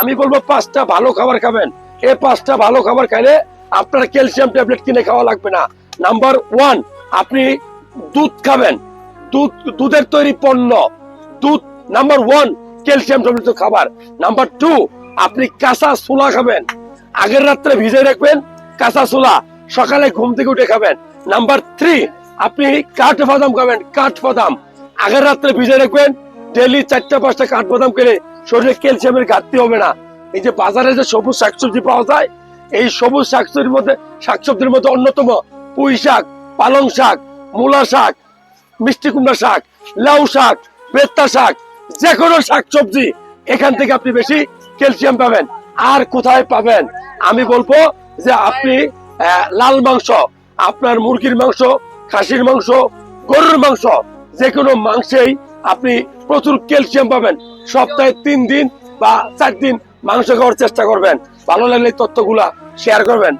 আমি বলব পাঁচটা ভালো খাবার খাবেন। এই পাঁচটা ভালো খাবার খাইলে আপনার ক্যালসিয়াম ট্যাবলেট কিনে খাওয়া লাগবে না। নাম্বার ওয়ান, আপনি দুধ খাবেন। দুধ, দুধের তৈরি পণ্য। দুধ, নাম্বার ওয়ান, ক্যালসিয়াম সমৃদ্ধ খাবার। নাম্বার টু, আপনি কাঁচা ছোলা খাবেন। আগের রাত্রে ভিজে রাখবেন কাঁচা ছোলা। সকালে ঘুম থেকে উঠে খাবেন। নাম্বার থ্রি, আপনি কাঠ বাদাম খাবেন। কাঠ বাদাম। আগের রাত্রে ভিজে রাখবেন। ডেলি চারটা পাঁচটা কাঠ বাদাম খেলে শরীরে ক্যালসিয়ামের ঘাটতি হবে না। এই যে বাজারে যে সবুজ শাকসবজি পাওয়া যায়, এই সবুজ শাকসবজির মধ্যে শাকসবজির মধ্যে অন্যতম পুঁই শাক, পালং শাক, মূলা শাক, মিষ্টি কুমড়া শাক, লাউ শাক, বেত্তা শাক, যে কোনো শাক সবজি এখান থেকে আপনি বেশি ক্যালসিয়াম পাবেন। আর কোথায় পাবেন? আমি বলব যে আপনি লাল মাংস, আপনার মুরগির মাংস, খাসির মাংস, গরুর মাংস, যে কোনো মাংসেই আপনি প্রচুর ক্যালসিয়াম পাবেন। সপ্তাহে তিন দিন বা চার দিন মাংস খাওয়ার চেষ্টা করবেন। ভালো লাগলে তথ্যগুলা শেয়ার করবেন।